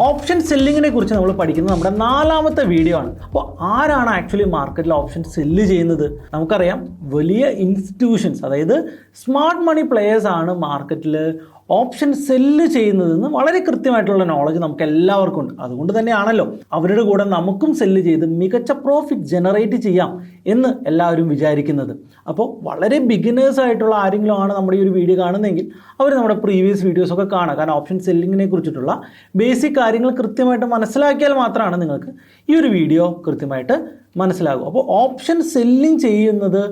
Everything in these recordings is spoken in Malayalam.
ഓപ്ഷൻ സെല്ലിങ്ങിനെ കുറിച്ച് നമ്മൾ പഠിക്കുന്നത് നമ്മുടെ നാലാമത്തെ വീഡിയോ ആണ്. അപ്പോൾ ആരാണ് ആക്ച്വലി മാർക്കറ്റിൽ ഓപ്ഷൻ സെല്ല് ചെയ്യുന്നത്? നമുക്കറിയാം വലിയ ഇൻസ്റ്റിറ്റ്യൂഷൻസ് അതായത് സ്മാർട്ട് മണി പ്ലെയേഴ്സ് ആണ് മാർക്കറ്റിൽ ഓപ്ഷൻ സെല്ല് ചെയ്യുന്നതെന്ന് വളരെ കൃത്യമായിട്ടുള്ള നോളജ് നമുക്ക് എല്ലാവർക്കും ഉണ്ട്. അതുകൊണ്ട് തന്നെയാണല്ലോ അവരുടെ കൂടെ നമുക്കും സെല്ല് ചെയ്ത് മികച്ച പ്രോഫിറ്റ് ജനറേറ്റ് ചെയ്യാം എന്ന് എല്ലാവരും വിചാരിക്കുന്നത്. അപ്പോൾ വളരെ ബിഗിനേഴ്സ് ആയിട്ടുള്ള ആരെങ്കിലും ആണ് നമ്മുടെ ഈ ഒരു വീഡിയോ കാണുന്നതെങ്കിൽ അവർ നമ്മുടെ പ്രീവിയസ് വീഡിയോസ് ഒക്കെ കാണുക. കാരണം ഓപ്ഷൻ സെല്ലിങ്ങിനെ കുറിച്ചിട്ടുള്ള ബേസിക് കാര്യങ്ങൾ കൃത്യമായിട്ട് മനസ്സിലാക്കിയാൽ മാത്രമാണ് നിങ്ങൾക്ക് ഈ ഒരു വീഡിയോ കൃത്യമായിട്ട് മനസ്സിലാകും അപ്പോൾ ഓപ്ഷൻ സെല്ലിംഗ് ചെയ്യുന്നത്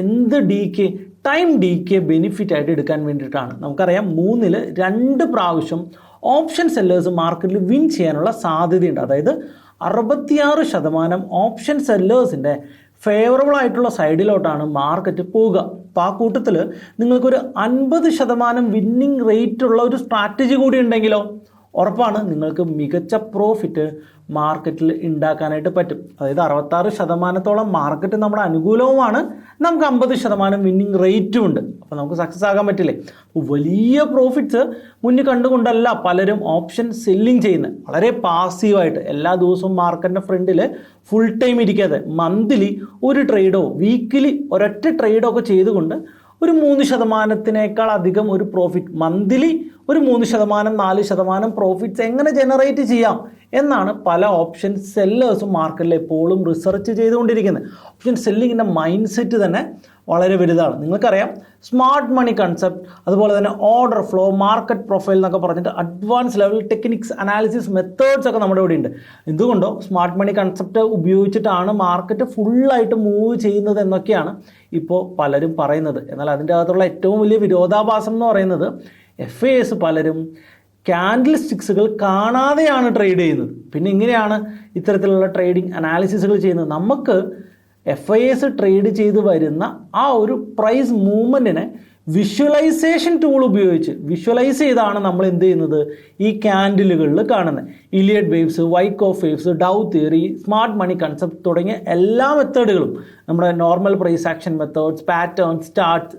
എന്ത് D K time D K benefit ആയിട്ട് എടുക്കാൻ വേണ്ടിയിട്ടാണ്. നമുക്കറിയാം മൂന്നിൽ രണ്ട് പ്രാവശ്യം ഓപ്ഷൻ സെല്ലേഴ്സ് മാർക്കറ്റിൽ വിൻ ചെയ്യാനുള്ള സാധ്യതയുണ്ട്. അതായത് അറുപത്തിയാറ് ശതമാനം ഓപ്ഷൻ സെല്ലേഴ്സിന്റെ ഫേവറബിൾ ആയിട്ടുള്ള സൈഡിലോട്ടാണ് മാർക്കറ്റ് പോവുക. അപ്പോൾ ആ കൂട്ടത്തിൽ നിങ്ങൾക്കൊരു അൻപത് ശതമാനം വിന്നിങ് റേറ്റ് ഉള്ള ഒരു സ്ട്രാറ്റജി കൂടി ഉണ്ടെങ്കിലോ? ഉറപ്പാണ് നിങ്ങൾക്ക് മികച്ച പ്രോഫിറ്റ് മാർക്കറ്റിൽ ഉണ്ടാക്കാനായിട്ട് പറ്റും. അതായത് അറുപത്താറ് ശതമാനത്തോളം മാർക്കറ്റ് നമ്മുടെ അനുകൂലവുമാണ്. നമുക്ക് അമ്പത് ശതമാനം വിന്നിങ് റേറ്റും ഉണ്ട്. അപ്പോൾ നമുക്ക് സക്സസ് ആകാൻ പറ്റില്ലേ? വലിയ പ്രോഫിറ്റ്സ് മുന്നിൽ കണ്ടുകൊണ്ടല്ല പലരും ഓപ്ഷൻ സെല്ലിങ് ചെയ്യുന്നത് വളരെ പാസീവായിട്ട് എല്ലാ ദിവസവും മാർക്കറ്റിന്റെ ഫ്രണ്ടിൽ ഫുൾ ടൈം ഇരിക്കാതെ മന്ത്ലി ഒരു ട്രേഡോ വീക്കിലി ഒരൊറ്റ ട്രേഡോ ഒക്കെ ചെയ്തുകൊണ്ട് ഒരു മൂന്ന് ശതമാനത്തിനേക്കാൾ അധികം ഒരു പ്രോഫിറ്റ് മന്ത്ലി ഒരു മൂന്ന് ശതമാനം നാല് ശതമാനം പ്രോഫിറ്റ്സ് എങ്ങനെ ജനറേറ്റ് ചെയ്യാം എന്നാണ് പല ഓപ്ഷൻ സെല്ലേഴ്സും മാർക്കറ്റിൽ എപ്പോഴും റിസർച്ച് ചെയ്തുകൊണ്ടിരിക്കുന്നത്. ഓപ്ഷൻ സെല്ലിങ്ങിന്റെ മൈൻഡ് സെറ്റ് തന്നെ വളരെ വലുതാണ്. നിങ്ങൾക്കറിയാം സ്മാർട്ട് മണി കൺസെപ്റ്റ് അതുപോലെ തന്നെ ഓർഡർ ഫ്ലോ മാർക്കറ്റ് പ്രൊഫൈൽ എന്നൊക്കെ പറഞ്ഞിട്ട് advance level techniques analysis methods ഒക്കെ നമ്മുടെ ഇവിടെ ഉണ്ട്. എന്തുകൊണ്ടോ സ്മാർട്ട് മണി കൺസെപ്റ്റ് ഉപയോഗിച്ചിട്ടാണ് മാർക്കറ്റ് ഫുള്ളായിട്ട് മൂവ് ചെയ്യുന്നത് എന്നൊക്കെയാണ് ഇപ്പോൾ പലരും പറയുന്നത്. എന്നാൽ അതിന്റെ അകത്തുള്ള ഏറ്റവും വലിയ വിരോധാഭാസം എന്ന് പറയുന്നത് എഫ് എ എസ് പലരും ക്യാൻഡിൽ സ്റ്റിക്സുകൾ കാണാതെയാണ് ട്രേഡ് ചെയ്യുന്നത്. പിന്നെ ഇങ്ങനെയാണ് ഇത്തരത്തിലുള്ള ട്രേഡിംഗ് അനാലിസിസുകൾ ചെയ്യുന്നത്. നമുക്ക് എഫ് ഐ എസ് ട്രേഡ് ചെയ്ത് വരുന്ന ആ ഒരു പ്രൈസ് മൂവ്മെന്റിനെ വിഷ്വലൈസേഷൻ ടൂൾ ഉപയോഗിച്ച് വിഷ്വലൈസ് ചെയ്താണ് നമ്മൾ എന്ത് ചെയ്യുന്നത്? ഈ ക്യാൻഡിലുകളിൽ കാണുന്നത്. Elliott waves Wyckoff waves Dow theory smart money concept തുടങ്ങിയ എല്ലാ മെത്തേഡുകളും നമ്മുടെ normal price action methods pattern start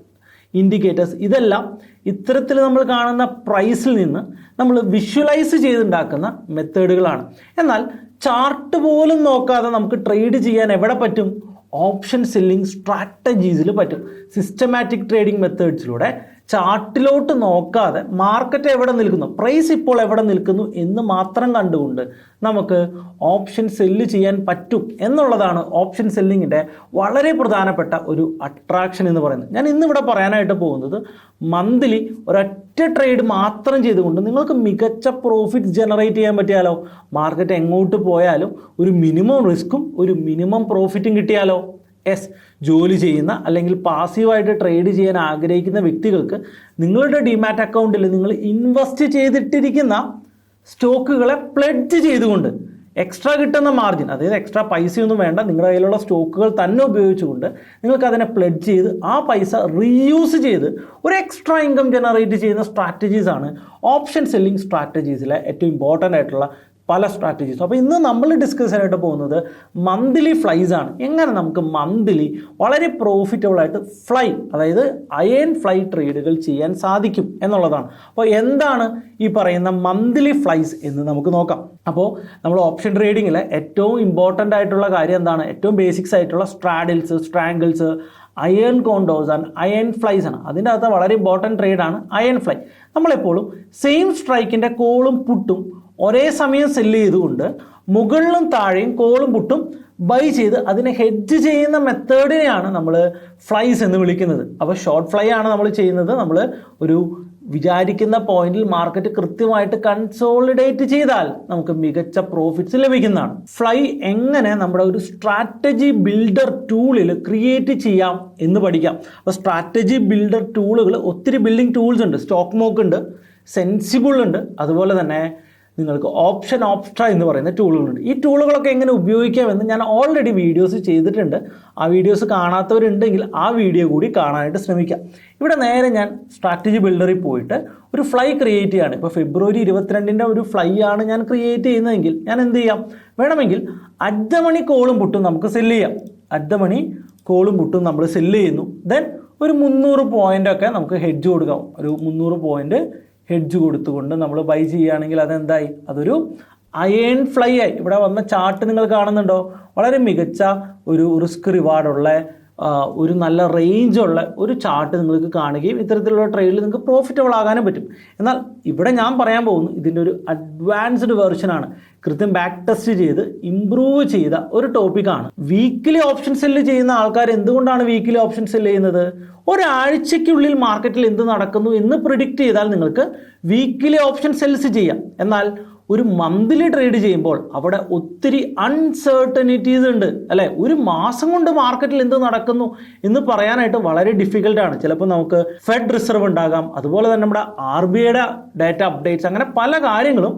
indicators ഇതെല്ലാം ഇത്തരത്തിൽ നമ്മൾ കാണുന്ന പ്രൈസിൽ നിന്ന് നമ്മൾ വിഷ്വലൈസ് ചെയ്തുണ്ടാക്കുന്ന മെത്തേഡുകളാണ് എന്നാൽ ചാർട്ട് പോലും നോക്കാതെ നമുക്ക് ട്രേഡ് ചെയ്യാൻ എവിടെ പറ്റും? ഓപ്ഷൻ സെല്ലിംഗ് സ്ട്രാറ്റജീസിൽ പറ്റും. സിസ്റ്റമാറ്റിക് ട്രേഡിംഗ് മെത്തേഡ്സിലൂടെ ചാർട്ടിലോട്ട് നോക്കാതെ മാർക്കറ്റ് എവിടെ നിൽക്കുന്നു? പ്രൈസ് ഇപ്പോൾ എവിടെ നിൽക്കുന്നു എന്ന് മാത്രം കണ്ടുകൊണ്ട് നമുക്ക് ഓപ്ഷൻ സെല്ല് ചെയ്യാൻ പറ്റും എന്നുള്ളതാണ് ഓപ്ഷൻ സെല്ലിങ്ങിന്റെ വളരെ പ്രധാനപ്പെട്ട ഒരു അട്രാക്ഷൻ എന്ന് പറയുന്നത്. ഞാൻ ഇന്നിവിടെ പറയാനായിട്ട് പോകുന്നത് മന്ത്ലി ഒരൊറ്റ ട്രേഡ് മാത്രം ചെയ്തുകൊണ്ട് നിങ്ങൾക്ക് മികച്ച പ്രോഫിറ്റ് ജനറേറ്റ് ചെയ്യാൻ പറ്റിയാലോ? മാർക്കറ്റ് എങ്ങോട്ട് പോയാലും ഒരു മിനിമം റിസ്ക്കും ഒരു മിനിമം പ്രോഫിറ്റും കിട്ടിയാലോ? എസ് ജോലി ചെയ്യുന്ന അല്ലെങ്കിൽ പാസീവായിട്ട് ട്രേഡ് ചെയ്യാൻ ആഗ്രഹിക്കുന്ന വ്യക്തികൾക്ക് നിങ്ങളുടെ ഡിമാറ്റ് അക്കൗണ്ടിൽ നിങ്ങൾ ഇൻവെസ്റ്റ് ചെയ്തിട്ടിരിക്കുന്ന സ്റ്റോക്കുകളെ പ്ലെഡ്ജ് ചെയ്തുകൊണ്ട് എക്സ്ട്രാ കിട്ടുന്ന മാർജിൻ അതായത് എക്സ്ട്രാ പൈസയൊന്നും വേണ്ട നിങ്ങളുടെ കയ്യിലുള്ള സ്റ്റോക്കുകൾ തന്നെ ഉപയോഗിച്ചുകൊണ്ട് നിങ്ങൾക്ക് അതിനെ പ്ലെഡ്ജ് ചെയ്ത് ആ പൈസ റീയൂസ് ചെയ്ത് ഒരു എക്സ്ട്രാ ഇൻകം ജനറേറ്റ് ചെയ്യുന്ന സ്ട്രാറ്റജീസാണ് ഓപ്ഷൻ സെല്ലിംഗ് സ്ട്രാറ്റജീസിലെ ഏറ്റവും ഇമ്പോർട്ടന്റ് ആയിട്ടുള്ള പല സ്ട്രാറ്റജീസും അപ്പോൾ ഇന്ന് നമ്മൾ ഡിസ്കസ് ചെയ്യാനായിട്ട് പോകുന്നത് മന്ത്ലി ഫ്ലൈസ് ആണ്. എങ്ങനെ നമുക്ക് മന്ത്ലി വളരെ പ്രോഫിറ്റബിൾ ആയിട്ട് ഫ്ലൈ അതായത് അയൺ ഫ്ലൈ ട്രേഡുകൾ ചെയ്യാൻ സാധിക്കും എന്നുള്ളതാണ്. അപ്പോൾ എന്താണ് ഈ പറയുന്ന മന്ത്ലി ഫ്ലൈസ് എന്ന് നമുക്ക് നോക്കാം. അപ്പോൾ നമ്മൾ ഓപ്ഷൻ ട്രേഡിങ്ങിൽ ഏറ്റവും ഇമ്പോർട്ടന്റ് ആയിട്ടുള്ള കാര്യം എന്താണ്? ഏറ്റവും ബേസിക്സ് ആയിട്ടുള്ള straddles strangles iron condors and iron flies ആണ്. അതിന്റെ അകത്ത് വളരെ ഇമ്പോർട്ടന്റ് ട്രേഡാണ് അയൺ ഫ്ലൈ നമ്മളെപ്പോഴും സെയിം സ്ട്രൈക്കിന്റെ കോളും പുട്ടും ഒരേ സമയം സെല്ല് ചെയ്തുകൊണ്ട് മുകളിലും താഴെയും കോളും പുട്ടും ബൈ ചെയ്ത് അതിനെ ഹെഡ്ജ് ചെയ്യുന്ന മെത്തേഡിനെയാണ് നമ്മൾ ഫ്ലൈസ് എന്ന് വിളിക്കുന്നത്. അപ്പോൾ ഷോർട്ട് ഫ്ലൈ ആണ് നമ്മൾ ചെയ്യുന്നത്. നമ്മൾ ഒരു വിചാരിക്കുന്ന പോയിന്റിൽ മാർക്കറ്റ് കൃത്യമായിട്ട് കൺസോളിഡേറ്റ് ചെയ്താൽ നമുക്ക് മികച്ച പ്രോഫിറ്റ്സ് ലഭിക്കുന്നതാണ്. ഫ്ലൈ എങ്ങനെ നമ്മുടെ ഒരു സ്ട്രാറ്റജി ബിൽഡർ ടൂളിൽ ക്രിയേറ്റ് ചെയ്യാം എന്ന് പഠിക്കാം. അപ്പോൾ സ്ട്രാറ്റജി ബിൽഡർ ടൂളുകൾ ഒത്തിരി ബിൽഡിംഗ് ടൂൾസ് ഉണ്ട്. സ്റ്റോക്ക് മോക്ക് ഉണ്ട് സെൻസിബിൾ ഉണ്ട്. അതുപോലെ തന്നെ നിങ്ങൾക്ക് ഓപ്ഷൻ ഓപ്ഷ എന്ന് പറയുന്ന ടൂളുകളുണ്ട് ഈ ടൂളുകളൊക്കെ എങ്ങനെ ഉപയോഗിക്കാമെന്ന് ഞാൻ ഓൾറെഡി വീഡിയോസ് ചെയ്തിട്ടുണ്ട്. ആ വീഡിയോസ് കാണാത്തവരുണ്ടെങ്കിൽ ആ വീഡിയോ കൂടി കാണാനായിട്ട് ശ്രമിക്കാം. ഇവിടെ നേരെ ഞാൻ സ്ട്രാറ്റജി ബിൽഡറിൽ പോയിട്ട് ഒരു ഫ്ലൈ ക്രിയേറ്റ് ചെയ്യാണ്. ഇപ്പോൾ ഫെബ്രുവരി ഇരുപത്തിരണ്ടിന്റെ ഒരു ഫ്ലൈ ആണ് ഞാൻ ക്രിയേറ്റ് ചെയ്യുന്നതെങ്കിൽ ഞാൻ എന്ത് ചെയ്യാം? വേണമെങ്കിൽ അഡ്ഡ മണി കോളും പുട്ടും നമുക്ക് സെല്ല് ചെയ്യാം. അഡ്ഡ മണി കോളും പുട്ടും നമ്മൾ സെല്ല് ചെയ്യുന്നു. ദെൻ ഒരു മുന്നൂറ് പോയിന്റൊക്കെ നമുക്ക് ഹെഡ്ജ് കൊടുക്കാം. ഒരു മുന്നൂറ് പോയിന്റ് ഹെഡ്ജ് കൊടുത്തുകൊണ്ട് നമ്മൾ ബൈ ചെയ്യുകയാണെങ്കിൽ അതെന്തായി? അതൊരു അയേൺ ഫ്ലൈ ആയി. ഇവിടെ വന്ന ചാർട്ട് നിങ്ങൾ കാണുന്നുണ്ടോ? വളരെ മികച്ച ഒരു റിസ്ക് റിവാർഡുള്ള ഒരു നല്ല റേഞ്ചുള്ള ഒരു ചാർട്ട് നിങ്ങൾക്ക് കാണുകയും ഇത്തരത്തിലുള്ള ട്രേഡിൽ നിങ്ങൾക്ക് പ്രോഫിറ്റബിൾ ആകാനും പറ്റും. എന്നാൽ ഇവിടെ ഞാൻ പറയാൻ പോകുന്നു ഇതിന്റെ ഒരു അഡ്വാൻസ്ഡ് വെർഷനാണ് കൃത്യം ബാക്ക് ടെസ്റ്റ് ചെയ്ത് ഇമ്പ്രൂവ് ചെയ്ത ഒരു ടോപ്പിക്കാണ് വീക്കിലി ഓപ്ഷൻ സെല്ല് ചെയ്യുന്ന ആൾക്കാർ എന്തുകൊണ്ടാണ് വീക്കിലി ഓപ്ഷൻ സെല്ല് ചെയ്യുന്നത്? ഒരാഴ്ചയ്ക്കുള്ളിൽ മാർക്കറ്റിൽ എന്ത് നടക്കുന്നു എന്ന് പ്രിഡിക്റ്റ് ചെയ്താൽ നിങ്ങൾക്ക് വീക്കിലി ഓപ്ഷൻ സെൽസ് ചെയ്യാം. എന്നാൽ ഒരു മന്ത്ലി ട്രേഡ് ചെയ്യുമ്പോൾ അവിടെ ഒത്തിരി അൺസേർട്ടനിറ്റീസ് ഉണ്ട് അല്ലെ? ഒരു മാസം കൊണ്ട് മാർക്കറ്റിൽ എന്ത് നടക്കുന്നു എന്ന് പറയാനായിട്ട് വളരെ ഡിഫിക്കൽട്ടാണ് ചിലപ്പോൾ നമുക്ക് ഫെഡ് റിസർവ് ഉണ്ടാകാം അതുപോലെ തന്നെ നമ്മുടെ ആർ ബി ഐയുടെ ഡാറ്റ അപ്ഡേറ്റ്സ് അങ്ങനെ പല കാര്യങ്ങളും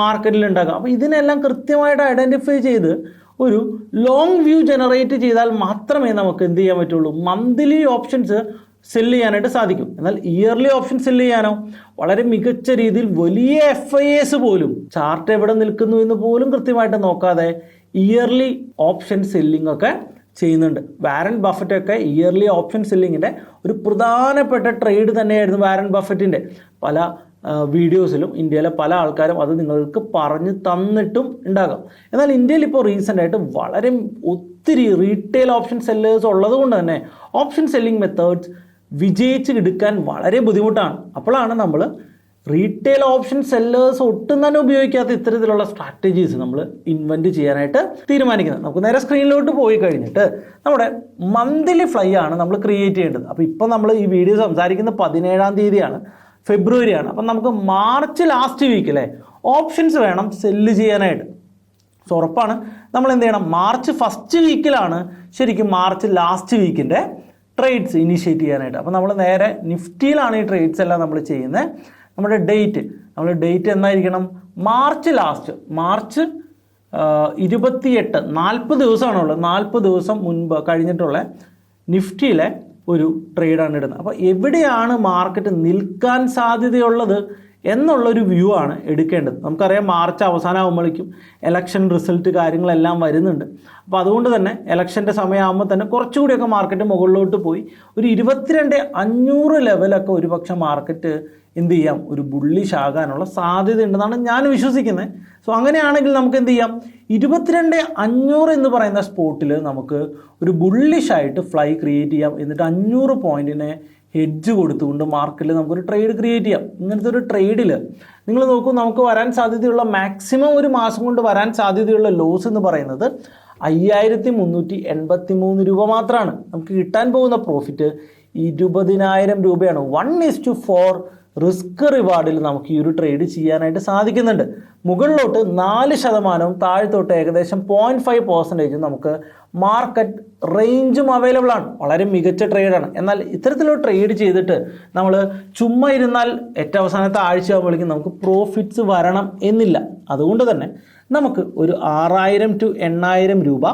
മാർക്കറ്റിൽ ഉണ്ടാകാം. അപ്പോൾ ഇതിനെല്ലാം കൃത്യമായിട്ട് ഐഡന്റിഫൈ ചെയ്ത് ഒരു ലോങ് വ്യൂ ജനറേറ്റ് ചെയ്താൽ മാത്രമേ നമുക്ക് എന്ത് ചെയ്യാൻ പറ്റുള്ളൂ? മന്ത്ലി ഓപ്ഷൻസ് സെല്ല് ചെയ്യാനായിട്ട് സാധിക്കും. എന്നാൽ ഇയർലി ഓപ്ഷൻ സെല്ല് ചെയ്യാനോ വളരെ മികച്ച രീതിയിൽ വലിയ എഫ് ഐ എസ് പോലും ചാർട്ട് എവിടെ നിൽക്കുന്നു എന്ന് പോലും കൃത്യമായിട്ട് നോക്കാതെ ഇയർലി ഓപ്ഷൻ സെല്ലിംഗ് ഒക്കെ ചെയ്യുന്നുണ്ട്. വാരൻ ബഫറ്റ് ഒക്കെ ഇയർലി ഓപ്ഷൻ സെല്ലിങ്ങിന്റെ ഒരു പ്രധാനപ്പെട്ട ട്രേഡ് തന്നെയായിരുന്നു വാരൻ ബഫറ്റിന്റെ പല വീഡിയോസിലും ഇന്ത്യയിലെ പല ആൾക്കാരും അത് നിങ്ങൾക്ക് പറഞ്ഞു തന്നിട്ടും ഉണ്ടാകാം. എന്നാൽ ഇന്ത്യയിൽ ഇപ്പോൾ റീസെന്റ് ആയിട്ട് വളരെ ഒത്തിരി റീറ്റെയിൽ ഓപ്ഷൻ സെല്ലേഴ്സ് ഉള്ളത് കൊണ്ട് തന്നെ ഓപ്ഷൻ സെല്ലിംഗ് മെത്തേഡ്സ് വിജയിച്ച് എടുക്കാൻ വളരെ ബുദ്ധിമുട്ടാണ്. അപ്പോഴാണ് നമ്മൾ റീറ്റെയിൽ ഓപ്ഷൻ സെല്ലേഴ്സ് ഒട്ടും തന്നെ ഉപയോഗിക്കാത്ത ഇത്തരത്തിലുള്ള സ്ട്രാറ്റജീസ് നമ്മൾ ഇൻവെന്റ് ചെയ്യാനായിട്ട് തീരുമാനിക്കുന്നത്. നമുക്ക് നേരെ സ്ക്രീനിലോട്ട് പോയി കഴിഞ്ഞിട്ട് നമ്മുടെ മന്ത്ലി ഫ്ലൈ ആണ് നമ്മൾ ക്രിയേറ്റ് ചെയ്യേണ്ടത്. അപ്പോൾ ഇപ്പോൾ നമ്മൾ ഈ വീഡിയോ സംസാരിക്കുന്ന പതിനേഴാം തീയതിയാണ് ഫെബ്രുവരിയാണ്. അപ്പം നമുക്ക് മാർച്ച് ലാസ്റ്റ് വീക്ക് അല്ലേ ഓപ്ഷൻസ് വേണം സെല്ല് ചെയ്യാനായിട്ട്. സോ ഉറപ്പാണ് നമ്മൾ എന്ത് ചെയ്യണം? മാർച്ച് ഫസ്റ്റ് വീക്കിലാണ് ശരിക്കും മാർച്ച് ലാസ്റ്റ് വീക്കിന്റെ ട്രേഡ്സ് ഇനിഷ്യേറ്റ് ചെയ്യാനായിട്ട്. അപ്പോൾ നമ്മൾ നേരെ നിഫ്റ്റിയിലാണ് ഈ ട്രേഡ്സ് എല്ലാം നമ്മൾ ചെയ്യുന്നത്. നമ്മുടെ ഡേറ്റ് നമ്മൾ ഡേറ്റ് എന്നായിരിക്കണം? മാർച്ച് ലാസ്റ്റ് മാർച്ച് ഇരുപത്തിയെട്ട് നാൽപ്പത് ദിവസമാണുള്ളത്. നാൽപ്പത് ദിവസം മുൻപ് കഴിഞ്ഞിട്ടുള്ള നിഫ്റ്റിയിലെ ഒരു ട്രേഡാണ് ഇടുന്നത്. അപ്പോൾ എവിടെയാണ് മാർക്കറ്റ് നിൽക്കാൻ സാധ്യതയുള്ളത്? എന്നുള്ളൊരു വ്യൂ ആണ് എടുക്കേണ്ടത്. നമുക്കറിയാം മാർച്ച് അവസാനമാകുമ്പോഴേക്കും എലക്ഷൻ റിസൾട്ട് കാര്യങ്ങളെല്ലാം വരുന്നുണ്ട്. അപ്പോൾ അതുകൊണ്ട് തന്നെ എലക്ഷന്റെ സമയമാകുമ്പോൾ തന്നെ കുറച്ചുകൂടിയൊക്കെ മാർക്കറ്റ് മുകളിലോട്ട് പോയി. ഒരു ഇരുപത്തിരണ്ട് അഞ്ഞൂറ് ലെവലൊക്കെ ഒരുപക്ഷെ മാർക്കറ്റ് എന്ത് ചെയ്യാം? ഒരു ബുള്ളിഷ് ആകാനുള്ള സാധ്യത ഉണ്ടെന്നാണ് ഞാൻ വിശ്വസിക്കുന്നത്. സോ അങ്ങനെയാണെങ്കിൽ നമുക്ക് എന്ത് ചെയ്യാം? ഇരുപത്തിരണ്ട് അഞ്ഞൂറ് എന്ന് പറയുന്ന സ്പോട്ടിൽ നമുക്ക് ഒരു ബുള്ളിഷായിട്ട് ഫ്ലൈ ക്രിയേറ്റ് ചെയ്യാം. എന്നിട്ട് അഞ്ഞൂറ് പോയിന്റിനെ ഹെഡ്ജ് കൊടുത്തുകൊണ്ട് മാർക്കറ്റിൽ നമുക്കൊരു ട്രേഡ് ക്രിയേറ്റ് ചെയ്യാം. ഇങ്ങനത്തെ ഒരു ട്രേഡിൽ നിങ്ങൾ നോക്കൂ നമുക്ക് വരാൻ സാധ്യതയുള്ള മാക്സിമം ഒരു മാസം കൊണ്ട് വരാൻ സാധ്യതയുള്ള ലോസ് എന്ന് പറയുന്നത് അയ്യായിരത്തി മുന്നൂറ്റി എൺപത്തി മൂന്ന് രൂപ മാത്രമാണ് നമുക്ക് കിട്ടാൻ പോകുന്ന പ്രോഫിറ്റ് ഇരുപതിനായിരം രൂപയാണ്. One is to four risk റിവാർഡിൽ നമുക്ക് ഈ ഒരു ട്രേഡ് ചെയ്യാനായിട്ട് സാധിക്കുന്നുണ്ട്. മുകളിലോട്ട് നാല് ശതമാനവും താഴത്തോട്ട് ഏകദേശം പോയിന്റ് ഫൈവ് പെർസെന്റേജും നമുക്ക് മാർക്കറ്റ് റേഞ്ചും അവൈലബിൾ ആണ്. വളരെ മികച്ച ട്രേഡാണ് എന്നാൽ ഇത്തരത്തിലുള്ള ട്രേഡ് ചെയ്തിട്ട് നമ്മൾ ചുമ്മാ ഇരുന്നാൽ ഏറ്റവും അവസാനത്തെ ആഴ്ച ആകുമ്പോഴേക്കും നമുക്ക് പ്രോഫിറ്റ്സ് വരണം എന്നില്ല. അതുകൊണ്ട് തന്നെ നമുക്ക് ഒരു ആറായിരം ടു എണ്ണായിരം രൂപ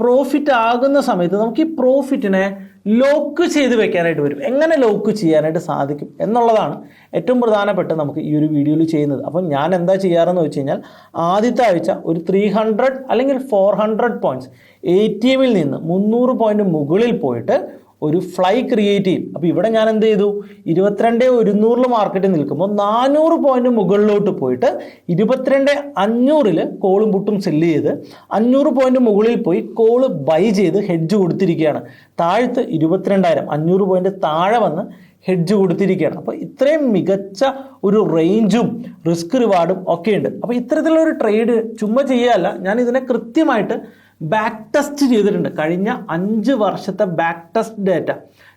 പ്രോഫിറ്റ് ആകുന്ന സമയത്ത് നമുക്ക് ഈ പ്രോഫിറ്റിനെ ലോക്ക് ചെയ്ത് വെക്കാനായിട്ട് വരും. എങ്ങനെ ലോക്ക് ചെയ്യാനായിട്ട് സാധിക്കും എന്നുള്ളതാണ് ഏറ്റവും പ്രധാനപ്പെട്ട നമുക്ക് ഈ ഒരു വീഡിയോയിൽ ചെയ്യുന്നത്. അപ്പം ഞാൻ എന്താ ചെയ്യാറെന്ന് വെച്ച് കഴിഞ്ഞാൽ ആദ്യത്തെ ആഴ്ച ഒരു ത്രീ ഹൺഡ്രഡ് അല്ലെങ്കിൽ four hundred points A T എമ്മിൽ നിന്ന് മുന്നൂറ് പോയിന്റ് മുകളിൽ പോയിട്ട് ഒരു ഫ്ലൈ ക്രിയേറ്റ് ചെയ്യും. അപ്പോൾ ഇവിടെ ഞാൻ എന്ത് ചെയ്തു? ഇരുപത്തിരണ്ട് ഒരുന്നൂറിൽ മാർക്കറ്റിൽ നിൽക്കുമ്പോൾ നാനൂറ് പോയിന്റ് മുകളിലോട്ട് പോയിട്ട് ഇരുപത്തിരണ്ട് അഞ്ഞൂറിൽ കോളും പുട്ടും സെല്ല് ചെയ്ത് അഞ്ഞൂറ് പോയിന്റ് മുകളിൽ പോയി കോൾ ബൈ ചെയ്ത് ഹെഡ്ജ് കൊടുത്തിരിക്കുകയാണ്. താഴത്ത് ഇരുപത്തിരണ്ടായിരം അഞ്ഞൂറ് പോയിന്റ് താഴെ വന്ന് ഹെഡ്ജ് കൊടുത്തിരിക്കുകയാണ്. അപ്പോൾ ഇത്രയും മികച്ച ഒരു റേഞ്ചും റിസ്ക് റിവാർഡും ഒക്കെ ഉണ്ട്. അപ്പോൾ ഇത്തരത്തിലുള്ള ഒരു ട്രേഡ് ചുമ്മാ ചെയ്യാല്ല ഞാൻ ഇതിനെ കൃത്യമായിട്ട് ബാക്ക് ടെസ്റ്റ് ചെയ്തിട്ടുണ്ട്. കഴിഞ്ഞ അഞ്ച് വർഷത്തെ ബാക്ക് ടെസ്റ്റ് ഡേറ്റ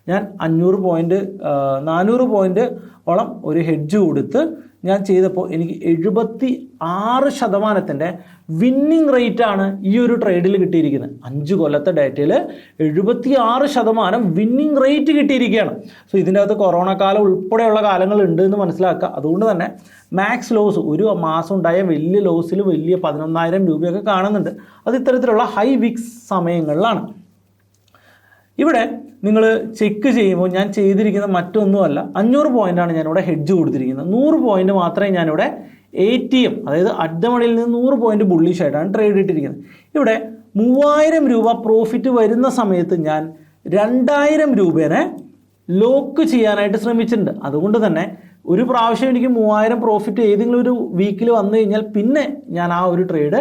ഞാൻ അഞ്ഞൂറ് പോയിന്റ് നാനൂറ് പോയിന്റ് ഓളം ഒരു ഹെഡ്ജ് കൊടുത്ത് ഞാൻ ചെയ്തപ്പോൾ എനിക്ക് എഴുപത്തി ആറ് ശതമാനത്തിന്റെ വിന്നിങ് റേറ്റാണ് ഈ ഒരു ട്രേഡിൽ കിട്ടിയിരിക്കുന്നത്. അഞ്ച് കൊല്ലത്തെ ഡേറ്റയിൽ എഴുപത്തി ആറ് ശതമാനം വിന്നിങ് റേറ്റ് കിട്ടിയിരിക്കുകയാണ്. സോ ഇതിന്റെ അകത്ത് കൊറോണ കാലം ഉൾപ്പെടെയുള്ള കാലങ്ങൾ ഉണ്ട് എന്ന് മനസ്സിലാക്കുക. അതുകൊണ്ട് തന്നെ മാക്സ് ലോസ് ഒരു മാസം ഉണ്ടായ വലിയ ലോസിൽ വലിയ പതിനൊന്നായിരം രൂപയൊക്കെ കാണുന്നുണ്ട്. അത് ഇത്തരത്തിലുള്ള ഹൈ വിക്സ് സമയങ്ങളിലാണ്. ഇവിടെ നിങ്ങൾ ചെക്ക് ചെയ്യുമ്പോൾ ഞാൻ ചെയ്തിരിക്കുന്ന മറ്റൊന്നുമല്ല. അഞ്ഞൂറ് പോയിന്റാണ് ഞാനിവിടെ ഹെഡ്ജ് കൊടുത്തിരിക്കുന്നത്. നൂറ് പോയിന്റ് മാത്രമേ ഞാനിവിടെ എ ടി എം അതായത് അഡ്ഡമണിയിൽ നിന്ന് നൂറ് പോയിന്റ് ബുള്ളിഷ് ആയിട്ടാണ് ട്രേഡ് ഇട്ടിരിക്കുന്നത്. ഇവിടെ മൂവായിരം രൂപ പ്രോഫിറ്റ് വരുന്ന സമയത്ത് ഞാൻ രണ്ടായിരം രൂപേനെ ലോക്ക് ചെയ്യാനായിട്ട് ശ്രമിച്ചിട്ടുണ്ട്. അതുകൊണ്ട് തന്നെ ഒരു പ്രാവശ്യം എനിക്ക് മൂവായിരം പ്രോഫിറ്റ് ഏതെങ്കിലും ഒരു വീക്കിൽ വന്നു കഴിഞ്ഞാൽ പിന്നെ ഞാൻ ആ ഒരു ട്രേഡ്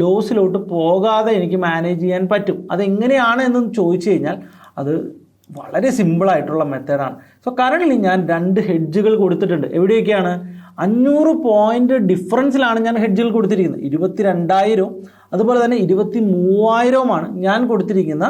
ലോസിലോട്ട് പോകാതെ എനിക്ക് മാനേജ് ചെയ്യാൻ പറ്റും. അതെങ്ങനെയാണ് എന്ന് ചോദിച്ചു കഴിഞ്ഞാൽ അത് വളരെ സിമ്പിളായിട്ടുള്ള മെത്തേഡാണ് സോ കറണ്ട്ലി ഞാൻ രണ്ട് ഹെഡ്ജുകൾ കൊടുത്തിട്ടുണ്ട്. എവിടെയൊക്കെയാണ്? അഞ്ഞൂറ് പോയിന്റ് ഡിഫറൻസിലാണ് ഞാൻ ഹെഡ്ജുകൾ കൊടുത്തിരിക്കുന്നത്. ഇരുപത്തി രണ്ടായിരവും അതുപോലെ തന്നെ ഇരുപത്തി മൂവായിരവുമാണ് ഞാൻ കൊടുത്തിരിക്കുന്ന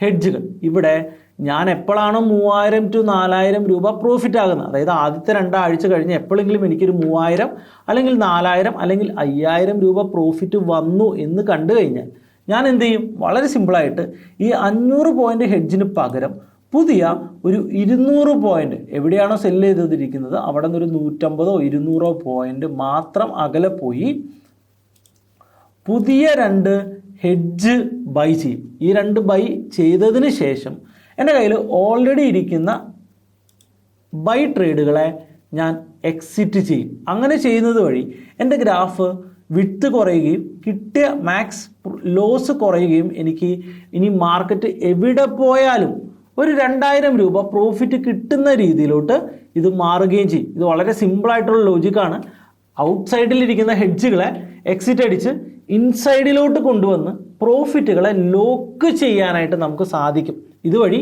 ഹെഡ്ജുകൾ ഇവിടെ ഞാൻ എപ്പോഴാണ് മൂവായിരം ടു നാലായിരം രൂപ പ്രോഫിറ്റ് ആകുന്നത്? അതായത് ആദ്യത്തെ രണ്ടാഴ്ച കഴിഞ്ഞ് എപ്പോഴെങ്കിലും എനിക്കൊരു മൂവായിരം അല്ലെങ്കിൽ നാലായിരം അല്ലെങ്കിൽ അയ്യായിരം രൂപ പ്രോഫിറ്റ് വന്നു എന്ന് കണ്ടു കഴിഞ്ഞാൽ ഞാൻ എന്ത് ചെയ്യും? വളരെ സിമ്പിളായിട്ട് ഈ അഞ്ഞൂറ് പോയിന്റ് ഹെഡ്ജിന് പകരം പുതിയ ഒരു ഇരുന്നൂറ് പോയിന്റ് എവിടെയാണോ സെല്ല് ചെയ്തിരിക്കുന്നത് അവിടെ നിന്ന് ഒരു നൂറ്റമ്പതോ ഇരുന്നൂറോ പോയിന്റ് മാത്രം അകലെ പോയി പുതിയ രണ്ട് ഹെഡ്ജ് ബൈ ചെയ്യും. ഈ രണ്ട് ബൈ ചെയ്തതിന് ശേഷം എന്റെ കയ്യിൽ ഓൾറെഡി ഇരിക്കുന്ന ബൈ ട്രേഡുകളെ ഞാൻ എക്സിറ്റ് ചെയ്യും. അങ്ങനെ ചെയ്യുന്നത് വഴി എന്റെ ഗ്രാഫ് വിട്ട് കുറയുകയും കിട്ടിയ മാക്സ് ലോസ് കുറയുകയും എനിക്ക് ഇനി മാർക്കറ്റ് എവിടെ പോയാലും ഒരു രണ്ടായിരം രൂപ പ്രോഫിറ്റ് കിട്ടുന്ന രീതിയിലോട്ട് ഇത് മാറുകയും ചെയ്യും. ഇത് വളരെ സിമ്പിളായിട്ടുള്ള ലോജിക്കാണ് ഔട്ട് സൈഡിലിരിക്കുന്ന ഹെഡ്ജുകളെ എക്സിറ്റ് അടിച്ച് ഇൻസൈഡിലോട്ട് കൊണ്ടുവന്ന് പ്രോഫിറ്റുകളെ ലോക്ക് ചെയ്യാനായിട്ട് നമുക്ക് സാധിക്കും. ഇതുവഴി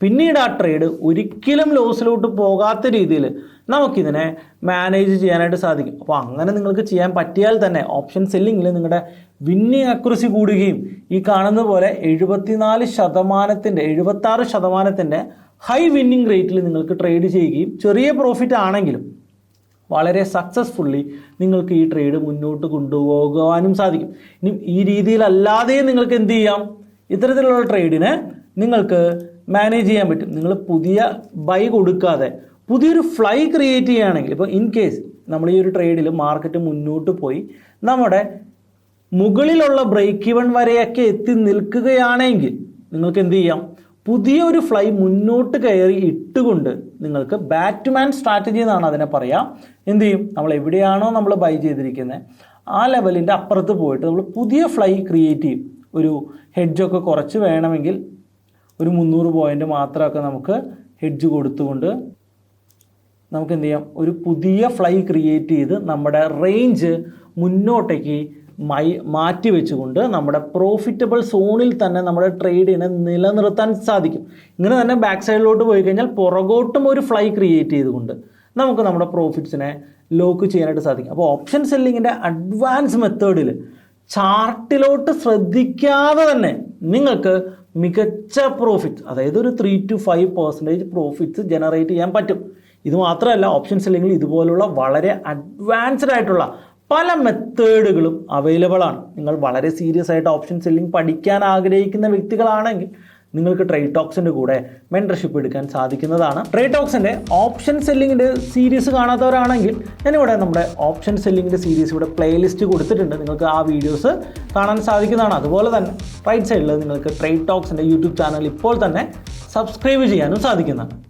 പിന്നീട് ആ ട്രേഡ് ഒരിക്കലും ലോസിലോട്ട് പോകാത്ത രീതിയിൽ നമുക്കിതിനെ മാനേജ് ചെയ്യാനായിട്ട് സാധിക്കും. അപ്പോൾ അങ്ങനെ നിങ്ങൾക്ക് ചെയ്യാൻ പറ്റിയാൽ തന്നെ ഓപ്ഷൻ സെല്ലിങ്ങിൽ നിങ്ങളുടെ വിന്നിങ് അക്യുറസി കൂടുകയും ഈ കാണുന്ന പോലെ എഴുപത്തിനാല് ശതമാനത്തിന്റെ എഴുപത്താറ് ശതമാനത്തിന്റെ ഹൈ വിന്നിങ് റേറ്റിൽ നിങ്ങൾക്ക് ട്രേഡ് ചെയ്യുകയും ചെറിയ പ്രോഫിറ്റ് ആണെങ്കിലും വളരെ സക്സസ്ഫുള്ളി നിങ്ങൾക്ക് ഈ ട്രേഡ് മുന്നോട്ട് കൊണ്ടുപോകുവാനും സാധിക്കും. ഇനി ഈ രീതിയിലല്ലാതെ നിങ്ങൾക്ക് എന്ത് ചെയ്യാം? ഇത്തരത്തിലുള്ള ട്രേഡിനെ നിങ്ങൾക്ക് മാനേജ് ചെയ്യാൻ പറ്റും. നിങ്ങൾ പുതിയ ബൈ കൊടുക്കാതെ പുതിയൊരു ഫ്ലൈ ക്രിയേറ്റ് ചെയ്യുകയാണെങ്കിൽ ഇപ്പോൾ ഇൻ കേസ് നമ്മൾ ഈ ഒരു ട്രേഡിൽ മാർക്കറ്റ് മുന്നോട്ട് പോയി നമ്മുടെ മുകളിലുള്ള ബ്രേക്ക് ഇവൺ വരെയൊക്കെ എത്തി നിൽക്കുകയാണെങ്കിൽ നിങ്ങൾക്ക് എന്ത് ചെയ്യാം? പുതിയ ഒരു ഫ്ലൈ മുന്നോട്ട് കയറി ഇട്ടുകൊണ്ട് നിങ്ങൾക്ക് ബാറ്റ്മാൻ സ്ട്രാറ്റജി എന്നാണ് അതിനെ പറയാം. എന്ത് ചെയ്യും? നമ്മൾ എവിടെയാണോ നമ്മൾ ബൈ ചെയ്തിരിക്കുന്നത് ആ ലെവലിന്റെ അപ്പുറത്ത് പോയിട്ട് നമ്മൾ പുതിയ ഫ്ലൈ ക്രിയേറ്റ് ചെയ്യും. ഒരു ഹെഡ്ജൊക്കെ കുറച്ച് വേണമെങ്കിൽ ഒരു മുന്നൂറ് പോയിന്റ് മാത്രമൊക്കെ നമുക്ക് ഹെഡ്ജ് കൊടുത്തുകൊണ്ട് നമുക്ക് എന്ത് ചെയ്യാം? ഒരു പുതിയ ഫ്ലൈ ക്രിയേറ്റ് ചെയ്ത് നമ്മുടെ റേഞ്ച് മുന്നോട്ടേക്ക് മൈ മാറ്റി വെച്ചുകൊണ്ട് നമ്മുടെ പ്രോഫിറ്റബിൾ സോണിൽ തന്നെ നമ്മുടെ ട്രേഡിനെ നിലനിർത്താൻ സാധിക്കും. ഇങ്ങനെ തന്നെ ബാക്ക് സൈഡിലോട്ട് പോയി കഴിഞ്ഞാൽ പുറകോട്ടും ഒരു ഫ്ലൈ ക്രിയേറ്റ് ചെയ്തുകൊണ്ട് നമുക്ക് നമ്മുടെ പ്രോഫിറ്റ്സിനെ ലോക്ക് ചെയ്യാനായിട്ട് സാധിക്കും. അപ്പോൾ ഓപ്ഷൻ സെല്ലിങ്ങിന്റെ അഡ്വാൻസ് മെത്തേഡിൽ ചാർട്ടിലോട്ട് ശ്രദ്ധിക്കാതെ തന്നെ നിങ്ങൾക്ക് മികച്ച പ്രോഫിറ്റ് അതായത് ഒരു three to five percentage profits generate ചെയ്യാൻ പറ്റും. ഇത് മാത്രമല്ല ഓപ്ഷൻ സെല്ലിങ്ങിൽ ഇതുപോലുള്ള വളരെ അഡ്വാൻസ്ഡ് ആയിട്ടുള്ള പല മെത്തേഡുകളും അവൈലബിൾ ആണ്. നിങ്ങൾ വളരെ സീരിയസ് ആയിട്ട് ഓപ്ഷൻ സെല്ലിംഗ് പഠിക്കാൻ ആഗ്രഹിക്കുന്ന വ്യക്തികളാണെങ്കിൽ നിങ്ങൾക്ക് ട്രേഡ് ടോക്സിന്റെ കൂടെ മെന്റർഷിപ്പ് എടുക്കാൻ സാധിക്കുന്നതാണ്. ട്രേഡ് ടോക്സിന്റെ ഓപ്ഷൻ സെല്ലിങ്ങിന്റെ സീരീസ് കാണാത്തവരാണെങ്കിൽ ഞാനിവിടെ നമ്മുടെ ഓപ്ഷൻ സെല്ലിങ്ങിന്റെ സീരീസ് ഇവിടെ പ്ലേലിസ്റ്റ് കൊടുത്തിട്ടുണ്ട്. നിങ്ങൾക്ക് ആ വീഡിയോസ് കാണാൻ സാധിക്കുന്നതാണ്. അതുപോലെ തന്നെ റൈറ്റ് സൈഡിൽ നിങ്ങൾക്ക് ട്രേഡ് ടോക്സിന്റെ യൂട്യൂബ് ചാനൽ ഇപ്പോൾ തന്നെ സബ്സ്ക്രൈബ് ചെയ്യാനും സാധിക്കുന്നതാണ്.